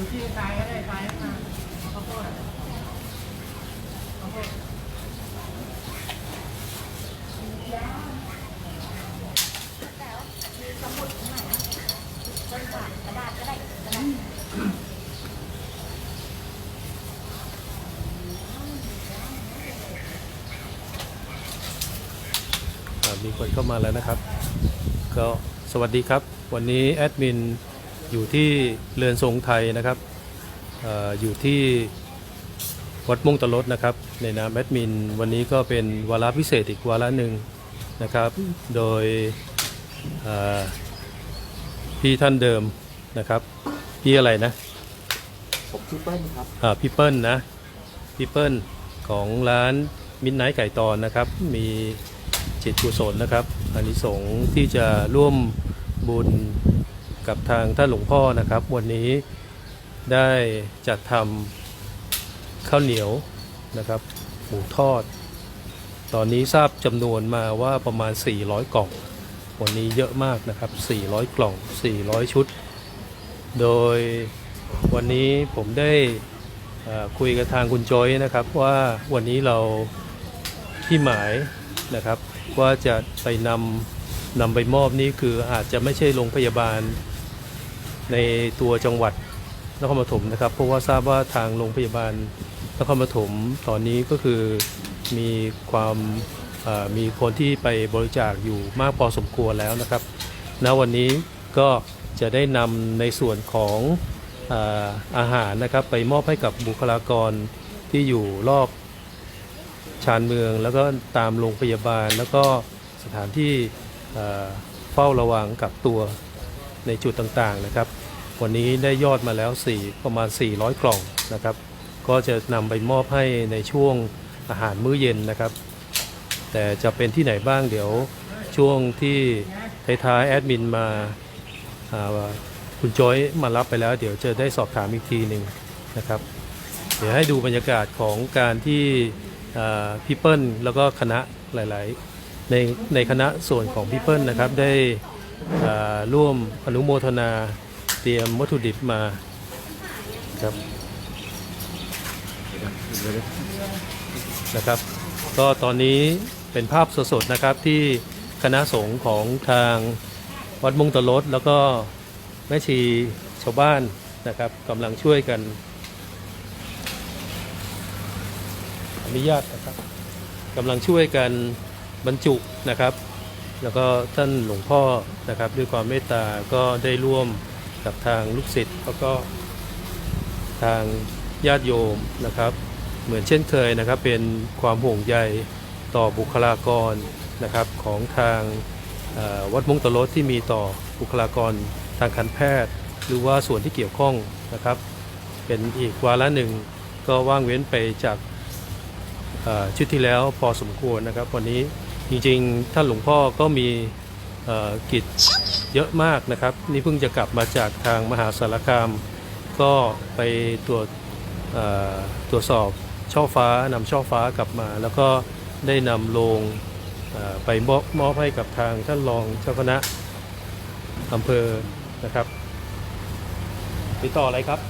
ดูที่ตายก็ได้ตายมาข้าวโพดข้าวโพดมีคนเข้ามาแล้วนะครับ ก็สวัสดีครับ วันนี้แอดมิน อยู่ที่เรือนทรงไทยนะครับเอออยู่ที่วัดม่วงตะลดนะครับ ในนามแอดมิน วันนี้ก็เป็นวาระพิเศษอีกวาระหนึ่งนะครับ โดยเอ่อพี่ท่านเดิมนะครับ พี่อะไรนะผมชื่อเปิ้ลครับอ่าพี่เปิ้ลนะพี่เปิ้ลของร้านมินไนท์ไก่ตอนนะครับ มีจิตกุศลนะครับอานิสงส์ที่จะร่วมบุญ กับทางท่านหลวงพ่อนะครับ วันนี้ได้จัดทำข้าวเหนียวนะครับหมูทอด ตอนนี้ทราบจำนวนมาว่าประมาณ 400 กล่อง วันนี้เยอะมากนะครับ 400 กล่อง 400 ชุด โดยวันนี้ผมได้คุยกับทางคุณโจอยนะครับว่าวันนี้เราที่หมายนะครับว่าจะไปนำนำไปมอบนี่คืออาจจะไม่ใช่โรงพยาบาล ในตัวจังหวัดนครปฐมนะครับเพราะว่าทราบว่าทางโรงพยาบาลนครปฐมตอนนี้ก็คือมีความมีคนที่ไปบริจาคอยู่มากพอสมควรแล้วนะครับณวันนี้ก็จะได้นำในส่วนของอาอาหารนะครับไปมอบให้กับบุคลากรที่อยู่รอบชานเมือง แล้วก็ตามโรงพยาบาล แล้วก็สถานที่เฝ้าระวังกับตัวในจุดต่างๆนะครับ วันนี้ได้ยอดมาแล้ว 4 ประมาณ 400 กล่องนะครับ ก็จะนำไปมอบให้ในช่วงอาหารมื้อเย็นนะครับ แต่จะเป็นที่ไหนบ้างเดี๋ยวช่วงที่ท้ายๆแอดมินมาาคุณจอยมารับไปแล้วเดี๋ยวจะได้สอบถามอีกทีหนึ่งนะครับ เดี๋ยวให้ดูบรรยากาศของการที่พี่เปิ้ลแล้วก็คณะหลายๆในในคณะส่วนของพี่เปิ้ลนะครับได้ร่วมอนุโมทนา เตรียมวัตถุดิบมาครับนะครับ ก็ตอนนี้เป็นภาพสดๆนะครับที่คณะสงฆ์ของทางวัดมงตะลดแล้วก็แม่ชีชาวบ้านนะครับกำลังช่วยกันอนุญาตนะครับกำลังช่วยกันบรรจุนะครับ แล้วก็ท่านหลวงพ่อนะครับด้วยความเมตตาก็ได้ร่วม กับทางลูกศิษย์แล้วก็ทางญาติโยมนะครับ เหมือนเช่นเคยนะครับ เป็นความห่วงใยต่อบุคลากรนะครับของทางวัดมงตะลดที่มีต่อบุคลากรทางการแพทย์ หรือว่าส่วนที่เกี่ยวข้องนะครับ เป็นอีกวาระหนึ่งก็ว่างเว้นไปจากชุดที่แล้วพอสมควรนะครับ วันนี้จริงๆท่านหลวงพ่อก็มีกิจ เยอะมากนะครับ นี่เพิ่งจะกลับมาจากทางมหาสารคาม ก็ไปตรวจตรวจสอบช่อฟ้านำช่อฟ้ากลับมา แล้วก็ได้นำโลงไปมอบมอบให้กับทางท่านรองเจ้าคณะอำเภอนะครับติดต่ออะไรครับ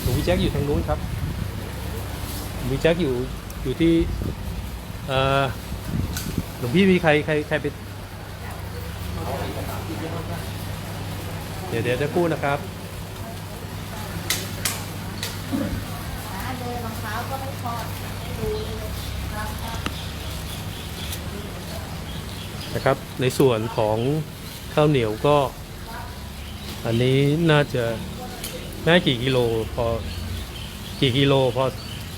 หลวงพี่แจ็คอยู่ทางนู้นครับหลวงพี่แจ็คอยู่อยู่ที่เออหลวงพี่มีใครใครใครไป เดี๋ยวเดี๋ยวจะพูดนะครับนะเดินรองเท้าก็ไม่ถอดูครับนะครับ ในส่วนของข้าวเหนียวก็ อันนี้น่าจะน่ากี่กิโลพอกี่กิโลพอ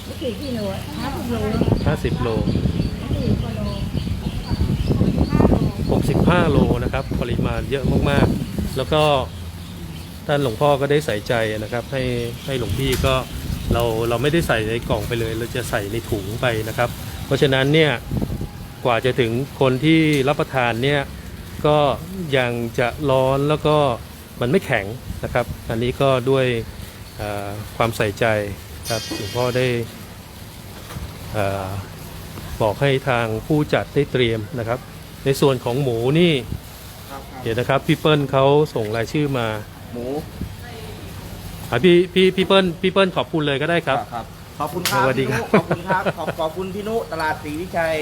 ไม่กี่กิโลห้าสิบโล50โลสี่กิโล65โลนะครับ ปริมาณเยอะมากๆ แล้วก็ ท่านหลวงพ่อก็ได้ใส่ใจนะครับ ให้ให้หลวงพี่ก็เราเราไม่ได้ใส่ในกล่องไปเลย เราจะใส่ในถุงไปนะครับ เพราะฉะนั้นเนี่ยกว่าจะถึงคนที่รับประทานเนี่ยก็ยังจะร้อนแล้วก็มันไม่แข็งนะครับ อันนี้ก็ด้วยเอ่อความใส่ใจครับหลวงพ่อได้เอ่อบอกให้ทางผู้จัดได้เตรียมนะครับ ในส่วนของหมูนี่ครับเดี๋ยวนะครับพี่เปิ้ลเขาส่งรายชื่อมา หมูอะพี่พี่พี่เปิ้ลพี่เปิ้ลขอบคุณเลยก็ได้ครับ ครับ ขอบคุณครับสวัสดีพี่ครันุบขอบคุณครับขอบขอบคุณพี่นุตลาดศรีวิชัย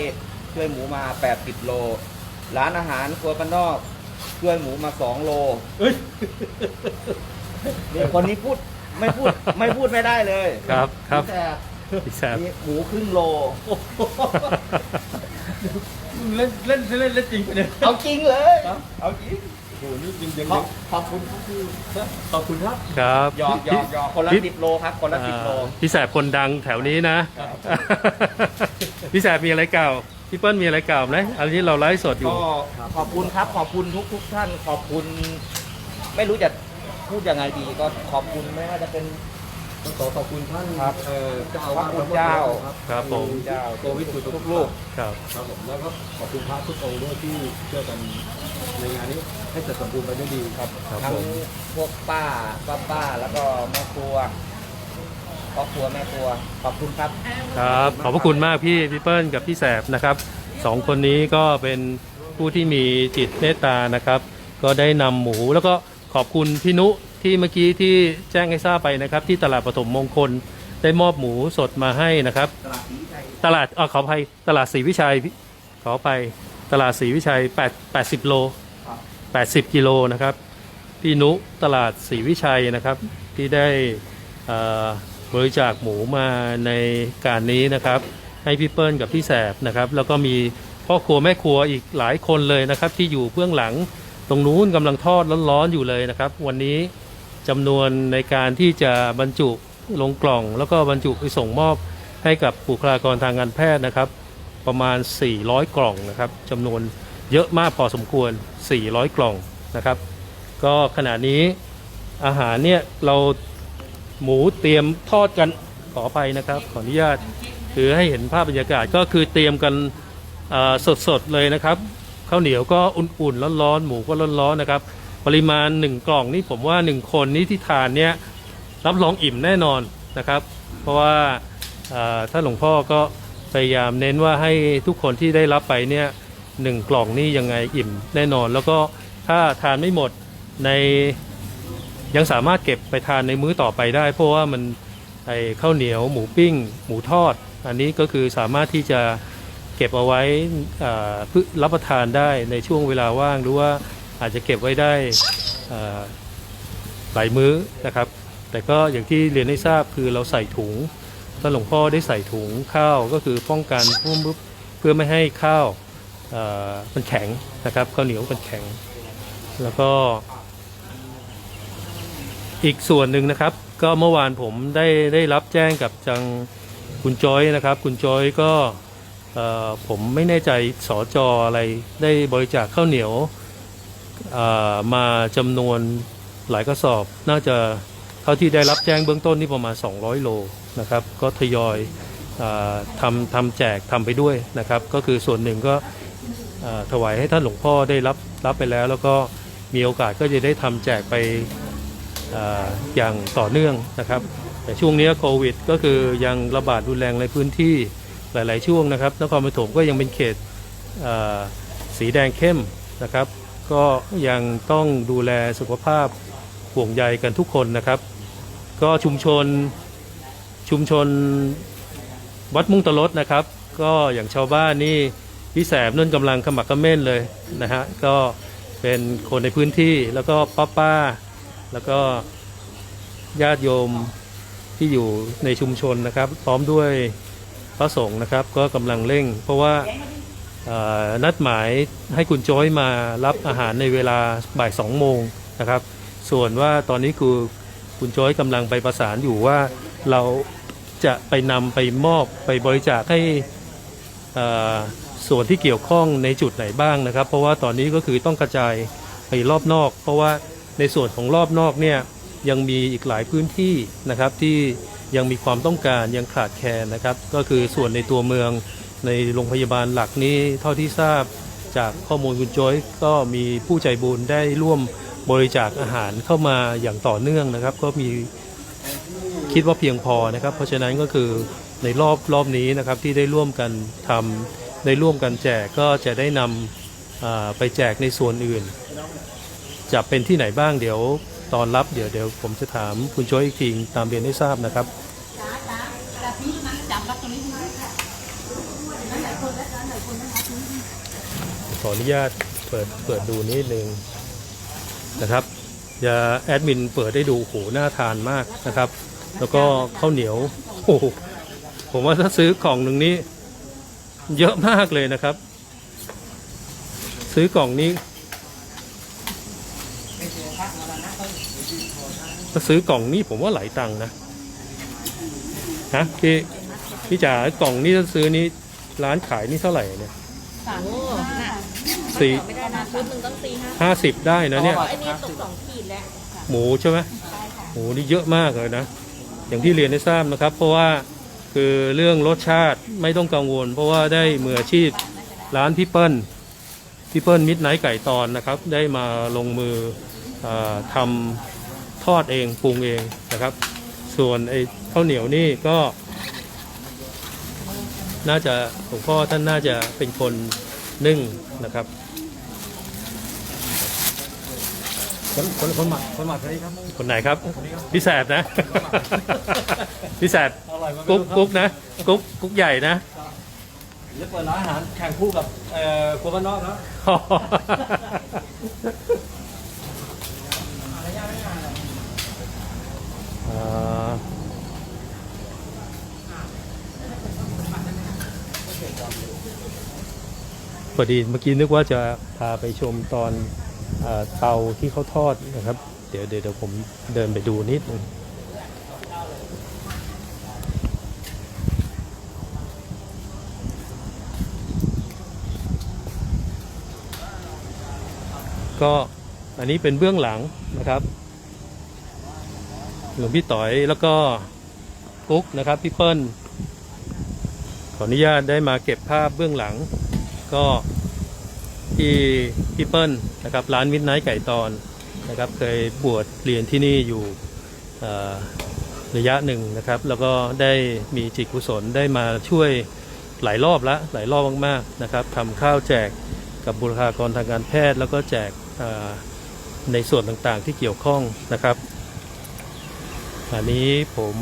ช่วยหมูมา 80 โล ร้านอาหารครัวบ้านนอกช่วยหมูมา 2 โลเนี่ยคนนี้พูดไม่พูดไม่พูดไม่ได้เลยครับครับแต่พี่แซมนี่หมูครึ่งโล เล่นเล่นเล่นเล่นจริงไปเลยเอาจริงเลย เอาจริง โอ้โหนี่จริงจริงขอบขอบคุณครับพี่ขอบคุณครับครับหยอกหยอกหยอกคนละพี่สิบโลครับ คนละสิบโล อ่าพี่แสบคนดังแถวนี้นะพี่แสบมีอะไรกล่าวพี่เปิ้ลมีอะไรกล่าวไหมอันนี้เราไลฟ์สดอยู่ ก็ขอบคุณครับ ขอบคุณทุกทุกท่าน ขอบคุณ ไม่รู้จะพูดยังไงดี ก็ขอบคุณไม่ว่าจะเป็น ต้องขอขอบคุณท่านครับเอ่อเจ้าอาพวาระสคุณเจ้าครับครับผม เจ้าโควิดสุดทุกลูกครับครับผมแล้วก็ขอบคุณพระทุกองค์ด้วยที่ช่วยกัน ในงานนี้ให้เสร็จสมบูรณ์ไปด้วยดีครับครับทั้งผมพวกป้าป้าป้าแล้วก็แม่ครัวครอบครัวแม่ครัวขอบคุณครับ ครับขอบพระคุณมากพี่พี่เปิ้ลกับพี่แสบนะครับสองคนนี้ก็เป็นผู้ที่มีจิตเมตตานะครับ ก็ได้นำหมูแล้วก็ขอบคุณพี่นุที่เมื่อกี้ที่แจ้งให้ทราบไปนะครับ ที่ตลาดปฐมมงคลได้มอบหมูสดมาให้นะครับ ตลาดศรีวิชัยตลาดเออขออภัยตลาดศรีวิชัยขอไป ตลาดศรีวิชัย8 80 โลครับ80 กิโลนะครับ พี่นุตลาดศรีวิชัยนะครับ ที่ได้เอ่อบริจาคหมูมาในการนี้นะครับ ให้พี่เปิ้ลกับพี่แสบนะครับ แล้วก็มีพ่อครัวแม่ครัวอีกหลายคนเลยนะครับ ที่อยู่เบื้องหลังตรงนู้นกำลังทอดร้อนๆอยู่เลยนะครับ วันนี้จำนวนในการที่จะบรรจุลงกล่อง แล้วก็บรรจุไปส่งมอบให้กับบุคลากรทางการแพทย์นะครับ ประมาณ 400 กล่องนะครับจำนวนเยอะมากพอสมควร 400 กล่องนะครับ ก็ขณะนี้อาหารเนี่ยเราหมูเตรียมทอดกันขอไปนะครับ ขออนุญาตคือให้เห็นภาพบรรยากาศก็คือเตรียมกันสดๆเลยนะครับข้าวเหนียวก็อุ่นๆร้อนๆหมูก็ร้อนๆนะครับ ปริมาณ 1 กล่องนี่ผมว่า 1 คนนี่ที่ทานเนี่ยรับรองอิ่มแน่นอนนะครับ เพราะว่าถ้าหลวงพ่อก็ พยายามเน้นว่าให้ทุกคนที่ได้รับไปเนี่ยหนึ่งกล่องนี่ยังไงอิ่มแน่นอน แล้วก็ถ้าทานไม่หมดในยังสามารถเก็บไปทานในมื้อต่อไปได้ เพราะว่ามันไอข้าวเหนียวหมูปิ้ง หมูทอด อันนี้ก็คือสามารถที่จะเก็บเอาไว้อ่าเพื่อรับประทานได้ในช่วงเวลาว่างหรือว่าอาจจะเก็บไว้ได้อ่าหลายมื้อนะครับ แต่ก็อย่างที่เรียนให้ทราบคือเราใส่ถุง ท่านหลวงพ่อได้ใส่ถุงข้าวก็คือป้องกันเพื่อไม่ให้ข้าวมันแข็งนะครับข้าวเหนียวมันแข็ง แล้วก็ อีกส่วนหนึ่งนะครับ ก็เมื่อวานผมได้ได้รับแจ้งกับจังคุณจอยนะครับ คุณจอยก็ผมไม่แน่ใจสอจออะไรได้บริจาคข้าวเหนียวมาจำนวนหลายกระสอบน่าจะ ท่าที่ได้รับแจ้งเบื้องต้นนี่ประมาณ 200 โลนะครับก็ทยอยอทำทำแจกทำไปด้วยนะครับ ก็คือส่วนหนึ่งก็ถวายให้ท่านหลวงพ่อได้รับรับไปแล้ว แล้วก็มีโอกาสก็จะได้ทำแจกไปออย่างต่อเนื่องนะครับ แต่ช่วงนี้โควิด ก็คือยังระบาดรุนแรงในพื้นที่หลาย ๆ ช่วงนะครับนครปฐมก็ยังเป็นเขตสีแดงเข้มนะครับ ก็ยังต้องดูแลสุขภาพห่วงใยกันทุกคนนะครับ ก็ชุมชนชุมชนวัดมุ่งตะลดนะครับ ก็อย่างชาวบ้านนี่พี่แสบนุ่นกำลังขมักเขม้นเลยนะฮะก็เป็นคนในพื้นที่แล้วก็ป้าป้า แล้วก็ญาติโยมที่อยู่ในชุมชนนะครับ พร้อมด้วยพระสงฆ์นะครับ ก็กำลังเร่ง เพราะว่านัดหมายให้คุณจ้ยมารับอาหารในเวลาบ่ายสองโมงนะครับ ส่วนว่าตอนนี้คือ คุณโจ้ยกำลังไปประสานอยู่ว่าเราจะไปนำไปมอบไปบริจาคให้ส่วนที่เกี่ยวข้องในจุดไหนบ้างนะครับ เพราะว่าตอนนี้ก็คือต้องกระจายไปรอบนอก เพราะว่าในส่วนของรอบนอกเนี่ยยังมีอีกหลายพื้นที่นะครับที่ยังมีความต้องการยังขาดแคลนนะครับ ก็คือส่วนในตัวเมืองในโรงพยาบาลหลักนี้เท่าที่ทราบจากข้อมูลคุณโจ้ยก็มีผู้ใจบุญได้ร่วม บริจาคอาหารเข้ามาอย่างต่อเนื่องนะครับ ก็มีคิดว่าเพียงพอนะครับ เพราะฉะนั้นก็คือในรอบรอบนี้นะครับที่ได้ร่วมกันทำได้ร่วมกันแจกก็จะได้นำไปแจกในส่วนอื่น จะเป็นที่ไหนบ้างเดี๋ยวตอนรับเดี๋ยวเดี๋ยวผมจะถามคุณโจ้ยอีกทีตามเรียนให้ทราบนะครับขออนุญาตเปิดเปิดดูนิดนึง นะครับอย่าแอดมินเปิดได้ดูโหน่าทานมากนะครับ แล้วก็ข้าวเหนียวโอ้โหผมว่าถ้าซื้อกล่องหนึ่งนี้ เยอะมากเลยนะครับ ซื้อกล่องนี้ถ้าซื้อกล่องนี้ผมว่าหลายตังค์นะฮะพี่พี่จ๋ากล่องนี้ถ้าซื้อนี้ร้านขายนี่เท่าไหร่เนี่ยสามห้า สี่ไม่ได้นะชุดหนึ่งต้องสี่ห้าห้าสิบได้นะเนี่ยอาไอ้นี่ตกสองขีดแล้วหมูใช่ไหมใช่ค่ะหมูนี่เยอะมากเลยนะ อย่างที่เรียนได้ทราบนะครับ เพราะว่าคือเรื่องรสชาติไม่ต้องกังวล เพราะว่าได้มืออาชีพร้านพี่เปิ้ลพี่เปิ้ลมิดไนท์ไก่ตอนนะครับ ได้มาลงมืออาทำทอดเองปรุงเองนะครับ ส่วนไอ้ข้าวเหนียวนี่ก็ น่าจะหลวงพ่อท่านน่าจะเป็นคนนึ่งนะครับ คนคนคนหมักคนหมักใครครับ คนไหนครับ พี่แสบนะ พี่แสบอร่อยมากกุ๊กกุ๊กนะ กุ๊กกุ๊กใหญ่นะจะเปิดร้านอาหารแข่งคู่กับเอ่อครัวบ้านนอกครับอ่าพอดีเมื่อกี้นึกว่าจะพาไปชมตอนอา เตาที่เขาทอดนะครับ เดี๋ยวเดี๋ยวผมเดินไปดูนิดนึงก็อันนี้เป็นเบื้องหลังนะครับหลวงพี่ต่อยแล้วก็กุ๊กนะครับพี่เปิ้ลขออนุญาตได้มาเก็บภาพเบื้องหลัง ก็ที่ พี่เปิ้ลนะครับร้านมิดไนท์ไก่ตอนนะครับเคยบวชเรียนที่นี่อยู่ระยะหนึ่งนะครับ แล้วก็ได้มีจิตกุศลได้มาช่วยหลายรอบละหลายรอบมากๆนะครับทำข้าวแจกกับบุคลากรทางการแพทย์ แล้วก็แจกในส่วนต่างๆที่เกี่ยวข้องนะครับอันนี้ผม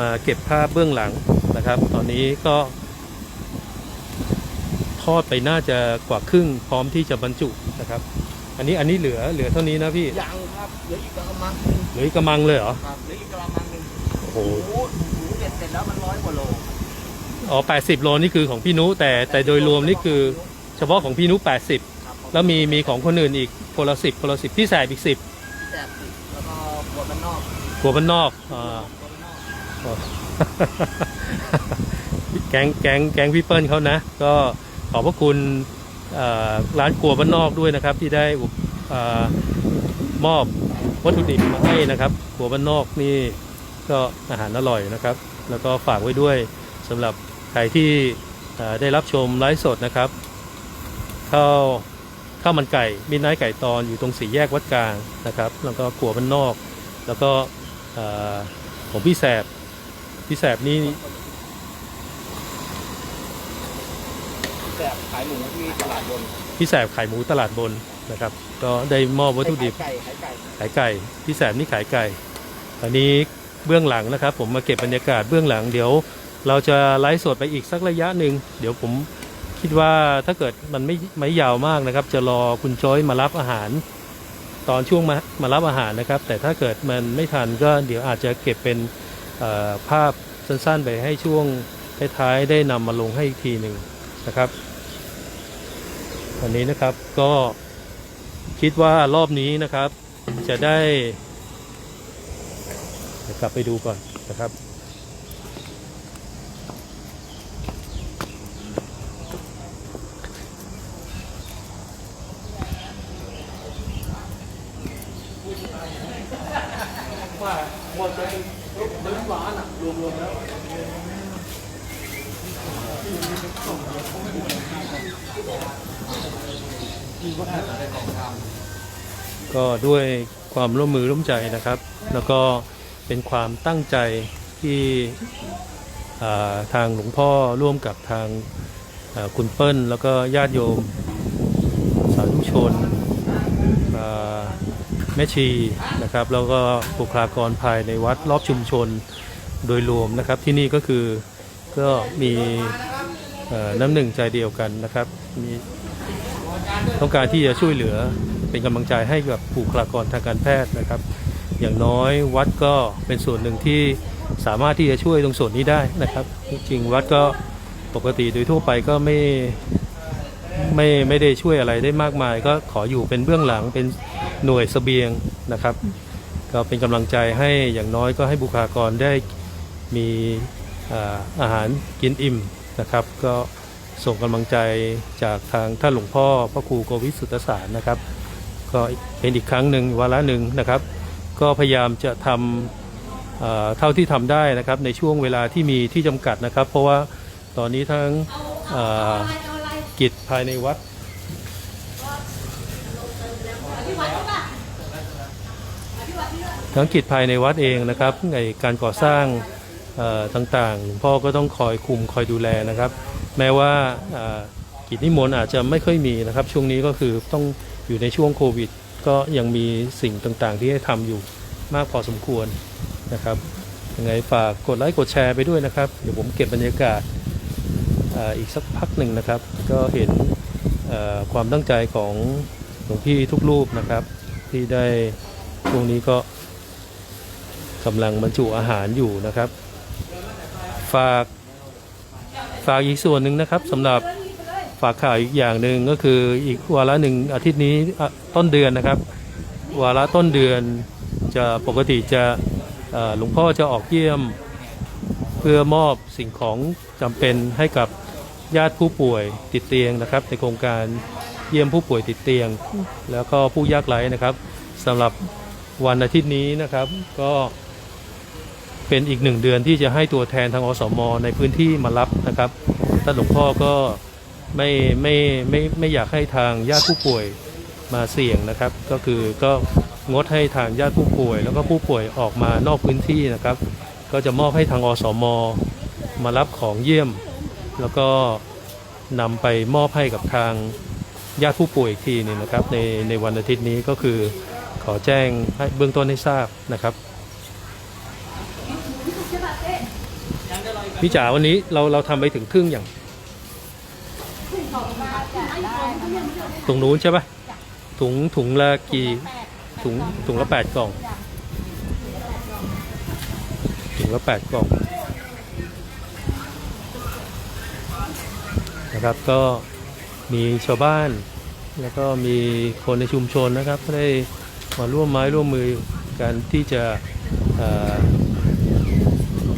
มาเก็บภาพเบื้องหลังนะครับ ตอนนี้ก็ อดไปน่าจะกว่าครึ่งพร้อมที่จะบรรจุนะครับ อันนี้อันนี้เหลือเหลือเท่านี้นะพี่ยังครับเหลืออีกกระมังหนึ่งเหลืออีกกระมังเลยเหรอครับเหลืออีกกระมังหนึ่งโอ้โหหมูหมูเด็ดเสร็จแล้วมันร้อยกว่าโลอ๋อ80 โลนี่คือของพี่นุแต่แต่โดยรวมนี่คือเฉพาะของพี่นุครับ80 แล้วมีมีของคนอื่นอีกคนละ10คนละ10พี่แสบอีก10แสบสิแล้วก็ปวดมันนอกกลัวบ้านนอกอ่าปวดมันนอกแก๊งแก๊งแก๊งพี่เปิ้ลเขานะ ก็ ขอบพระคุณร้านครัวบ้านนอกด้วยนะครับ ที่ได้อมอบวัตถุดิบมาให้นะครับครัวบ้านนอกนี่ก็อาหารอร่อยนะครับ แล้วก็ฝากไว้ด้วยสำหรับใครที่ได้รับชมไลฟ์สดนะครับข้าวข้าวมันไก่มินไนไก่ตอนอยู่ตรงสี่แยกวัดกลางนะครับ แล้วก็ครัวบ้านนอก แล้วก็ของพี่แสบพี่แสบนี่ แสบขายหมูที่ตลาดบนพี่แสบขายหมูตลาดบนนะครับ ก็ได้มอบวัตถุดิบขายไก่ขายไก่ขายไก่พี่แสบนี่ขายไก่อันนี้เบื้องหลังนะครับ ผมมาเก็บบรรยากาศเบื้องหลังเดี๋ยว เราจะไลฟ์สดไปอีกสักระยะหนึ่งเดี๋ยวผมคิดว่าถ้าเกิดมันไม่ไม่ยาวมากนะครับ จะรอคุณจอยมารับอาหาร ตอนช่วงมามารับอาหารนะครับ แต่ถ้าเกิดมันไม่ทันก็เดี๋ยวอาจจะเก็บเป็นเอ่อภาพสั้นๆ ไปให้ช่วงท้ายๆได้นำมาลงให้อีกทีหนึ่งนะครับ วันนี้นะครับก็คิดว่ารอบนี้นะครับ จะได้กลับไปดูก่อนนะครับว่าหมดเลยดินร้านอะรวมๆแล้ว ก็ด้วยความร่วมมือร่วมใจนะครับ แล้วก็เป็นความตั้งใจที่ทางหลวงพ่อร่วมกับทางคุณเปิ้ล แล้วก็ญาติโยมสาธุชนแม่ชีนะครับ แล้วก็บุคลากรภายในวัดรอบชุมชนโดยรวมนะครับ ที่นี่ก็คือก็มีน้ำหนึ่งใจเดียวกันนะครับมี ต้องการที่จะช่วยเหลือเป็นกำลังใจให้กับบุคลากรทางการแพทย์นะครับ อย่างน้อยวัดก็เป็นส่วนหนึ่งที่สามารถที่จะช่วยตรงส่วนนี้ได้นะครับ จริงวัดก็ปกติโดยทั่วไปก็ไม่ไม่ไม่ได้ช่วยอะไรได้มากมาย ก็ขออยู่เป็นเบื้องหลังเป็นหน่วยเสบียงนะครับ ก็เป็นกำลังใจให้อย่างน้อยก็ให้บุคลากรได้มีอาอาหารกินอิ่มนะครับ ก็ ส่งกำลังใจจากทางท่านหลวงพ่อพระครูโกวิสุตสารนะครับ ก็เป็นอีกครั้งหนึ่งวาระหนึ่งนะครับ ก็พยายามจะทำเท่าที่ทำได้นะครับในช่วงเวลาที่มีที่จำกัดนะครับ เพราะว่าตอนนี้ทั้งกิจภายในวัดทั้งกิจภายในวัดเองนะครับในการก่อสร้างต่างๆหลวงพ่อก็ต้องคอยคุมคอยดูแลนะครับ แม้ว่ากิจนิมนต์อาจจะไม่ค่อยมีนะครับ ช่วงนี้ก็คือต้องอยู่ในช่วงโควิด ก็ยังมีสิ่งต่างๆ ที่ให้ทำอยู่มากพอสมควรนะครับยังไงฝากกดไลค์กดแชร์ไปด้วยนะครับ เดี๋ยวผมเก็บบรรยากาศอ,อีกสักพักหนึ่งนะครับ ก็เห็นความตั้งใจของหลวงพี่ทุกรูปนะครับ ที่ได้ช่วงนี้ก็กำลังบรรจุอาหารอยู่นะครับ ฝาก ฝากอีกส่วนหนึ่งนะครับสำหรับฝากข่าวอีกอย่างหนึ่งก็คืออีกวาระหนึ่งอาทิตย์นี้ต้นเดือนนะครับ วาระต้นเดือนจะปกติจะหลวงพ่อจะออกเยี่ยม เพื่อมอบสิ่งของจำเป็นให้กับญาติผู้ป่วยติดเตียงนะครับ ในโครงการเยี่ยมผู้ป่วยติดเตียง แล้วก็ผู้ยากไร้นะครับสำหรับวันอาทิตย์นี้นะครับก็ เป็นอีกหนึ่งเดือนที่จะให้ตัวแทนทางอสมในพื้นที่มารับนะครับท่านหลวงพ่อก็ไม่ไม่ไม่ไม่อยากให้ทางญาติผู้ป่วยมาเสี่ยงนะครับ ก็คือก็งดให้ทางญาติผู้ป่วย แล้วก็ผู้ป่วยออกมานอกพื้นที่นะครับ ก็จะมอบให้ทางอสมมารับของเยี่ยม แล้วก็นำไปมอบให้กับทางญาติผู้ป่วยอีกทีนึงนะครับในในวันอาทิตย์นี้ก็คือขอแจ้งให้เบื้องต้นให้ทราบนะครับ พี่จ๋าวันนี้เราเราทำไปถึงครึ่งอย่างตรงนู้นใช่ปะถุงถุงละกี่ถุงถุงละแปดกล่อง ถุงละแปดกล่องนะครับก็มีชาวบ้าน แล้วก็มีคนในชุมชนนะครับได้มาร่วมไม้ร่วมมือกันที่จะ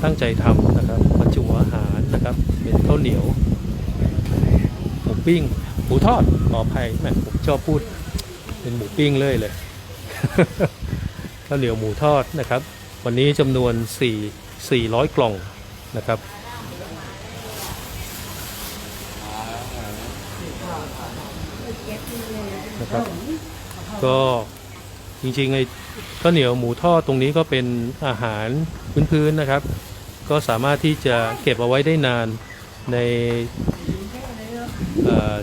ตั้งใจทำนะครับ อาหารนะครับ เป็นข้าวเหนียวหมูปิ้งหมูทอดขออภัยแหมผมชอบพูด เป็นหมูปิ้งเลยเลยข้าวเหนียวหมูทอดนะครับ วันนี้จำนวน 4 400 กล่องนะครับนะครับก็จริงๆไอ้ข้าวเหนียวหมูทอดตรงนี้ก็เป็นอาหารพื้นๆนะครับ ก็สามารถที่จะเก็บเอาไว้ได้นานใน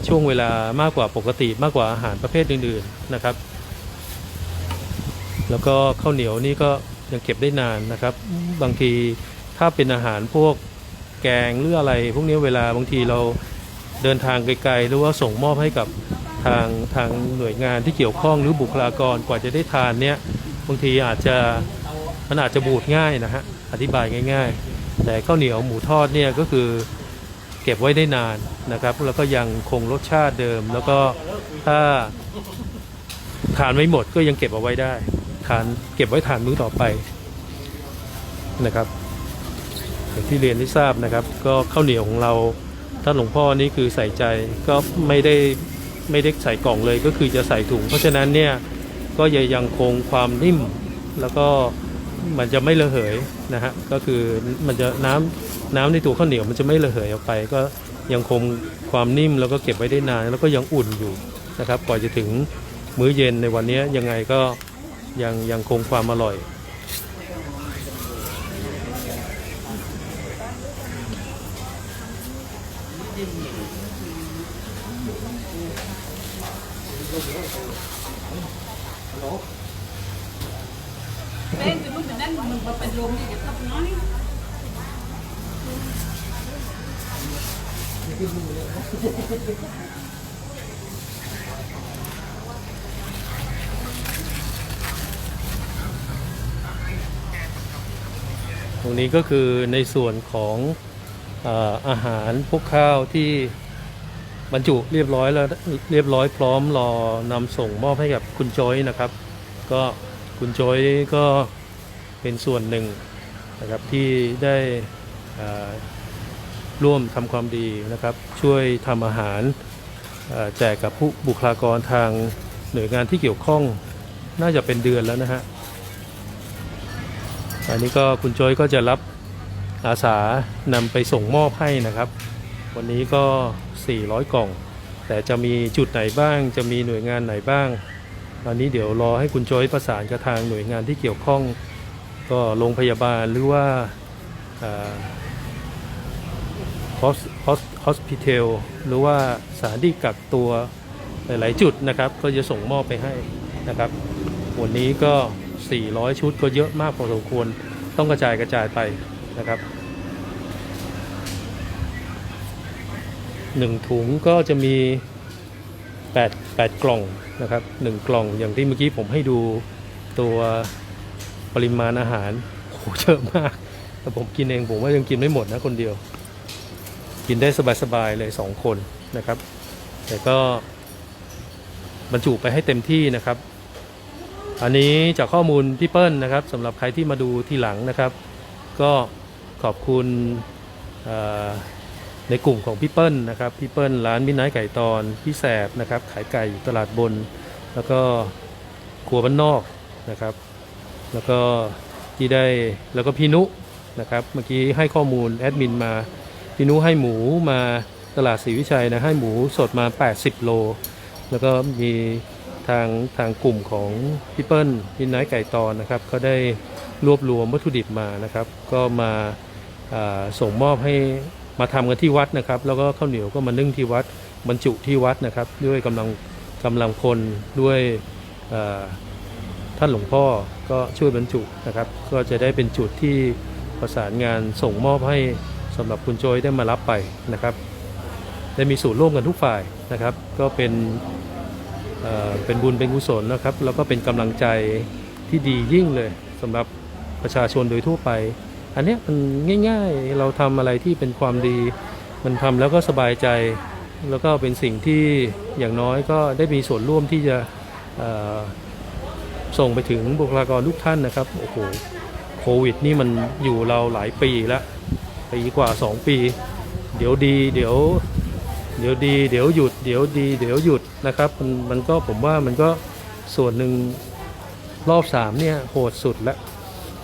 ช่วงเวลามากกว่าปกติมากกว่าอาหารประเภทอื่นๆนะครับ แล้วก็ข้าวเหนียวนี่ก็ยังเก็บได้นานนะครับ บางทีถ้าเป็นอาหารพวกแกงหรืออะไร พวกนี้เวลาบางทีเราเดินทางไกลๆหรือว่าส่งมอบให้กับทางทางหน่วยงานที่เกี่ยวข้องหรือบุคลากรกว่าจะได้ทานเนี่ยบางทีอาจจะมันอาจจะบูดง่ายนะฮะอธิบายง่าย ๆ แต่ข้าวเหนียวหมูทอดเนี่ยก็คือเก็บไว้ได้นานนะครับ แล้วก็ยังคงรสชาติเดิม แล้วก็ถ้าทานไม่หมดก็ยังเก็บเอาไว้ได้ทานเก็บไว้ทานมื้อต่อไปนะครับอย่างที่เรียนได้ทราบนะครับ ก็ข้าวเหนียวของเราท่านหลวงพ่อนี่คือใส่ใจก็ไม่ได้ไม่ได้ใส่กล่องเลยก็คือจะใส่ถุง เพราะฉะนั้นเนี่ยก็ยังยังคงความนิ่มแล้วก็ มันจะไม่ระเหยนะฮะก็คือมันจะน้ำน้ำในตัวข้าวเหนียวมันจะไม่ระเหยออกไป ก็ยังคงความนิ่มแล้วก็เก็บไว้ได้นาน แล้วก็ยังอุ่นอยู่นะครับก่อนจะถึงมื้อเย็นในวันนี้ยังไงก็ยังยังคงความอร่อยค เล่นจะมึงแต่นั้นมันเป็นลมเนี่ยจะต้องน้อยตรงนี้ก็คือในส่วนของอออาหารพวกข้าวที่บรรจุเรียบร้อยแล้วเรียบร้อยพร้อมรอนำส่งมอบให้กับคุณจอยนะครับ ก็ คุณจอยก็เป็นส่วนหนึ่งนะครับที่ได้ร่วมทำความดีนะครับ ช่วยทำอาหารแจกกับผู้บุคลากรทางหน่วยงานที่เกี่ยวข้องน่าจะเป็นเดือนแล้วนะฮะอันนี้ก็คุณโจอยก็จะรับอาสานำไปส่งมอบให้นะครับ วันนี้ก็ 400 กล่อง แต่จะมีจุดไหนบ้าง จะมีหน่วยงานไหนบ้าง อันนี้เดี๋ยวรอให้คุณโจอยประสานกับทางหน่วยงานที่เกี่ยวข้องก็โรงพยาบาลหรือว่าฮอสพิทอลหรือว่าสถานที่กักตัวหลาย ๆ จุดนะครับ ก็จะส่งมอบไปให้นะครับ วันนี้ก็ 400 ชุดก็เยอะมากพอสมควรต้องกระจายกระจายไปนะครับหนึ่งถุงก็จะมี 8 8 กล่อง นะครับ1กล่องอย่างที่เมื่อกี้ผมให้ดูตัวปริมาณอาหารโอ้โหเยอะมาก แต่ผมกินเองผมว่ายังกินไม่หมดนะคนเดียว กินได้สบายๆเลย 2 คนนะครับ แต่ก็บรรจุไปให้เต็มที่นะครับ อันนี้จากข้อมูลพี่เปิ้ลนะครับสำหรับใครที่มาดูทีหลังนะครับ ก็ขอบคุณอ่อ ในกลุ่มของพี่เปิ้ลนะครับพี่เปิ้ลร้านมินไนท์ไก่ตอนพี่แสบนะครับขายไก่อยู่ตลาดบน แล้วก็ครัวบ้านนอกนะครับ แล้วก็ที่ได้แล้วก็พี่นุนะครับเมื่อกี้ให้ข้อมูลแอดมินมาพี่นุให้หมูมาตลาดศรีวิชัยนะให้หมูสดมา 80 โล แล้วก็มีทางทางกลุ่มของพี่เปิ้ลพี่น้อยไก่ตอนนะครับก็ได้รวบรวมวัตถุดิบมานะครับ ก็มาาส่งมอบให้ มาทำกันที่วัดนะครับ แล้วก็ข้าวเหนียวก็มานึ่งที่วัดบรรจุที่วัดนะครับ ด้วยกำลังกำลังคนด้วยท่านหลวงพ่อก็ช่วยบรรจุนะครับ ก็จะได้เป็นจุดที่ประสานงานส่งมอบให้สำหรับคุณโจยได้มารับไปนะครับได้มีส่วนร่วมกันทุกฝ่ายนะครับ ก็เป็นเเป็นบุญเป็นกุศลนะครับ แล้วก็เป็นกำลังใจที่ดียิ่งเลยสำหรับประชาชนโดยทั่วไป อันนี้มันง่ายๆ เราทำอะไรที่เป็นความดี มันทำแล้วก็สบายใจ แล้วก็เป็นสิ่งที่อย่างน้อยก็ได้มีส่วนร่วมที่จะส่งไปถึงบุคลากรทุกท่านนะครับ โอ้โห โควิดนี่มันอยู่เราหลายปีแล้วปีกว่า 2 ปี เดี๋ยวดี เดี๋ยว เดี๋ยวดี เดี๋ยวหยุด เดี๋ยวดี เดี๋ยวหยุดนะครับ มันมันก็ผมว่ามันก็ส่วนหนึ่งรอบสามเนี่ยโหดสุดแล้ว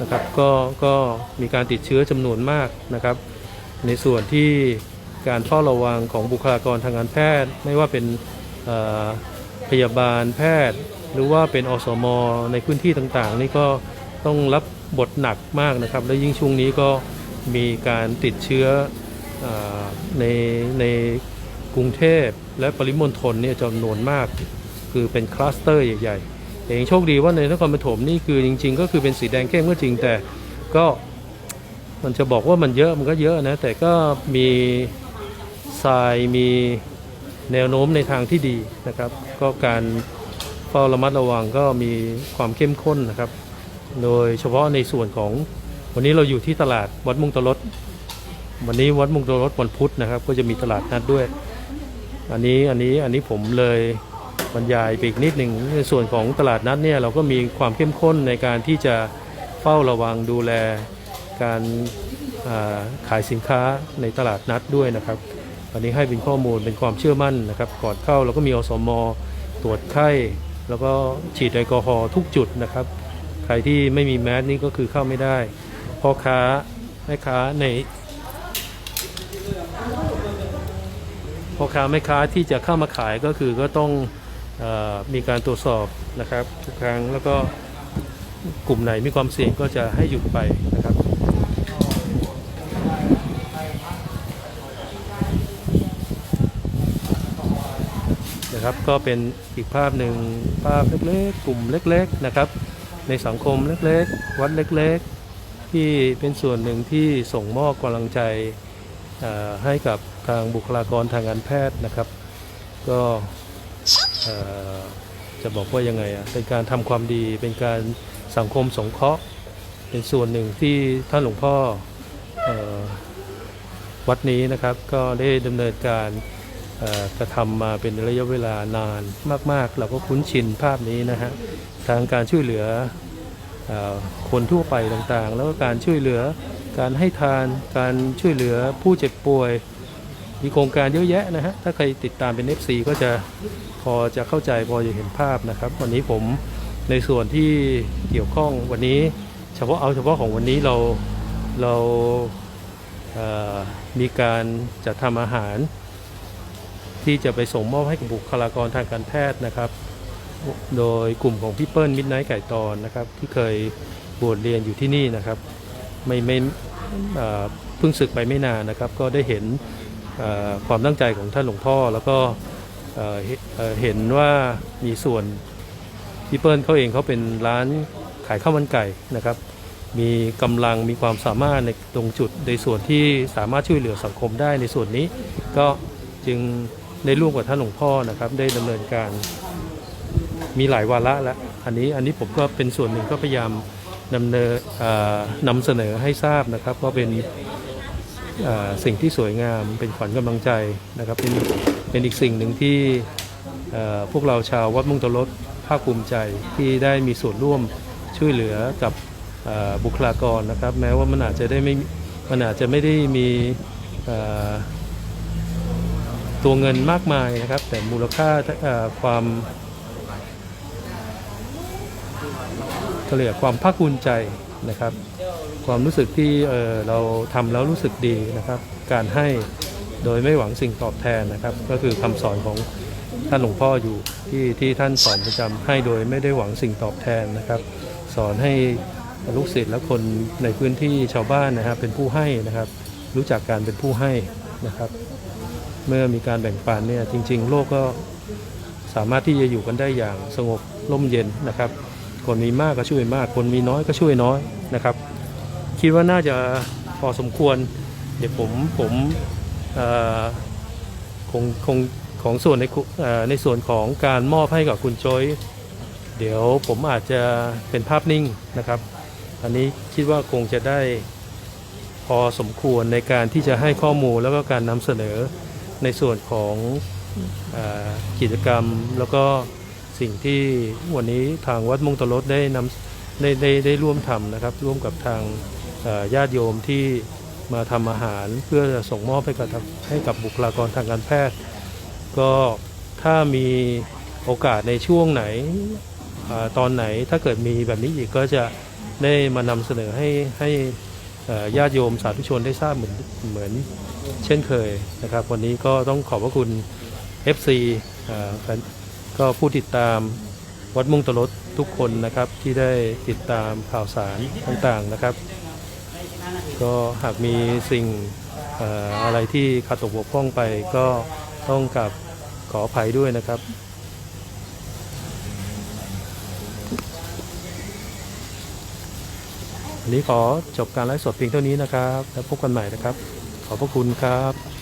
นะครับก็ก็มีการติดเชื้อจำนวนมากนะครับ ในส่วนที่การเฝ้าระวังของบุคลากรทางการแพทย์ ไม่ว่าเป็นพยาบาลแพทย์ หรือว่าเป็นอสมในพื้นที่ต่างๆ นี่ก็ต้องรับบทหนักมากนะครับ และยิ่งช่วงนี้ก็มีการติดเชื้อออในในกรุงเทพและปริมณฑลเนี่ยจำนวนมาก คือเป็นคลัสเตอร์ใหญ่ๆ แต่ยังโชคดีว่าในนครปฐมนี่คือจริง ๆ ก็คือเป็นสีแดงเข้มก็จริงแต่ก็มันจะบอกว่ามันเยอะมันก็เยอะนะ แต่ก็มีทรายมีแนวโน้มในทางที่ดีนะครับ ก็การเฝ้าระมัดระวังก็มีความเข้มข้นนะครับ โดยเฉพาะในส่วนของวันนี้เราอยู่ที่ตลาดวัดมุงตลดวันนี้วัดมุงตลดวันพุธนะครับ ก็จะมีตลาดนัดด้วย อันนี้อันนี้อันนี้ผมเลย บรรยายไปอีกนิดหนึ่งในส่วนของตลาดนัดเนี่ยเราก็มีความเข้มข้นในการที่จะเฝ้าระวังดูแลการาขายสินค้าในตลาดนัดด้วยนะครับอันนี้ให้เป็นข้อมูลเป็นความเชื่อมั่นนะครับ ก่อนเข้าเราก็มีอสมอตรวจไข้ แล้วก็ฉีดแอลกอฮอล์ทุกจุดนะครับใครที่ไม่มีแมสนี่ก็คือเข้าไม่ได้พ่อค้าแม่ค้าในพ่อค้าแม่ค้าที่จะเข้ามาขายก็คือก็ต้อง มีการตรวจสอบนะครับทุกครั้งแล้วก็กลุ่มไหนมีความเสี่ยงก็จะให้หยุดไปนะครับนะครับก็เป็นอีกภาพหนึ่งภาพเล็กๆกลุ่มเล็กๆนะครับ ในสังคมเล็กๆ วัดเล็กๆ ที่เป็นส่วนหนึ่งที่ส่งมอบกำลังใจให้กับทางบุคลากรทางการแพทย์นะครับ ก็ จะบอกว่ายังไงอะเป็นการทำความดีเป็นการสังคมสงเคราะห์เป็นส่วนหนึ่งที่ท่านหลวงพ่อออวัดนี้นะครับก็ได้ดำเนินการกระทำมาเป็นระยะเวลานานมาก ๆ เราก็คุ้นชินภาพนี้นะฮะทางการช่วยเหลือออคนทั่วไปต่างๆ แล้วก็การช่วยเหลือการให้ทานการช่วยเหลือผู้เจ็บป่วย มีโครงการเยอะแยะนะฮะถ้าใครติดตามเป็น FC ก็จะ พอจะเข้าใจพอจะเห็นภาพนะครับ วันนี้ผมในส่วนที่เกี่ยวข้องวันนี้ เฉพาะเอาเฉพาะของวันนี้เราเราเอ่อมีการจัดทำอาหาร ที่จะไปส่งมอบให้กับบุคลากรทางการแพทย์นะครับ โดยกลุ่มของพี่เปิ้ลมิดไนท์ไก่ตอนนะครับ ที่เคยบวชเรียนอยู่ที่นี่นะครับ ไม่ไม่เพิ่งศึกไปไม่นานนะครับ ก็ได้เห็นความตั้งใจของท่านหลวงพ่อแล้วก็ เเห็นเห็นว่ามีส่วนพี่เปิ้ลเขาเองเขาเป็นร้านขายข้าวมันไก่นะครับ มีกำลังมีความสามารถในตรงจุดในส่วนที่สามารถช่วยเหลือสังคมได้ในส่วนนี้ ก็จึงได้ร่วมกับท่านหลวงพ่อนะครับ ได้ดำเนินการมีหลายวาระแล้วอันนี้อันนี้ผมก็เป็นส่วนหนึ่งก็พยายามดำเนินเอ่อนำเสนอให้ทราบนะครับว่าเป็น สิ่งที่สวยงามเป็นขวัญกำลังใจนะครับเป็นเป็นอีกสิ่งหนึ่งที่พวกเราชาววัดมุ่งตะลดภาคภูมิใจที่ได้มีส่วนร่วมช่วยเหลือกับบุคลากรนะครับ แม้ว่ามันอาจจะได้ไม่มันอาจจะไม่ได้มีตัวเงินมากมายนะครับ แต่มูลค่าความก็เรียความภาคภูมิใจนะครับ ความรู้สึกที่เเราทำแล้วรู้สึกดีนะครับ การให้โดยไม่หวังสิ่งตอบแทนนะครับ ก็คือคำสอนของท่านหลวงพ่ออยู่ที่ที่ท่านสอนประจำให้โดยไม่ได้หวังสิ่งตอบแทนนะครับ สอนให้ลูกศิษย์และคนในพื้นที่ชาวบ้านนะครับเป็นผู้ให้นะครับ รู้จักการเป็นผู้ให้นะครับ เมื่อมีการแบ่งปันเนี่ยจริง ๆ โลกก็สามารถที่จะอยู่กันได้อย่างสงบร่มเย็นนะครับ คนมีมากก็ช่วยมาก คนมีน้อยก็ช่วยน้อยนะครับ คิดว่าน่าจะพอสมควร เดี๋ยวผมผมคงคงของส่วนในในส่วนของการมอบให้กับคุณโจยเดี๋ยวผมอาจจะเป็นภาพนิ่งนะครับ อันนี้คิดว่าคงจะได้พอสมควรในการที่จะให้ข้อมูลแล้วก็การนำเสนอในส่วนของอกิจกรรมแล้วก็สิ่งที่วันนี้ทางวัดมงตลดได้นำได้ได้ได้ร่วมทำนะครับ ร่วมกับทาง ญาติโยมที่มาทำอาหารเพื่อจะส่งมอบให้กับให้กับบุคลากรทางการแพทย์ ก็ถ้ามีโอกาสในช่วงไหนอตอนไหนถ้าเกิดมีแบบนี้อีกก็จะได้มานำเสนอให้ให้ญาติโยมสาธุชนได้ทราบเหมือนเหมือนเช่นเคยนะครับ วันนี้ก็ต้องขอบพระคุณ FC เอ่อแฟนก็ผู้ติดตามวัดมุ่งตลดทุกคนนะครับที่ได้ติดตามข่าวสารต่างๆนะครับ ก็หากมีสิ่งเอ่ออะไรที่ขาดตกบกพร่องไปก็ต้องกับขออภัยด้วยนะครับวันนี้ขอจบการไลฟ์สดเพียงเท่านี้นะครับ แล้วพบกันใหม่นะครับ ขอบพระคุณครับ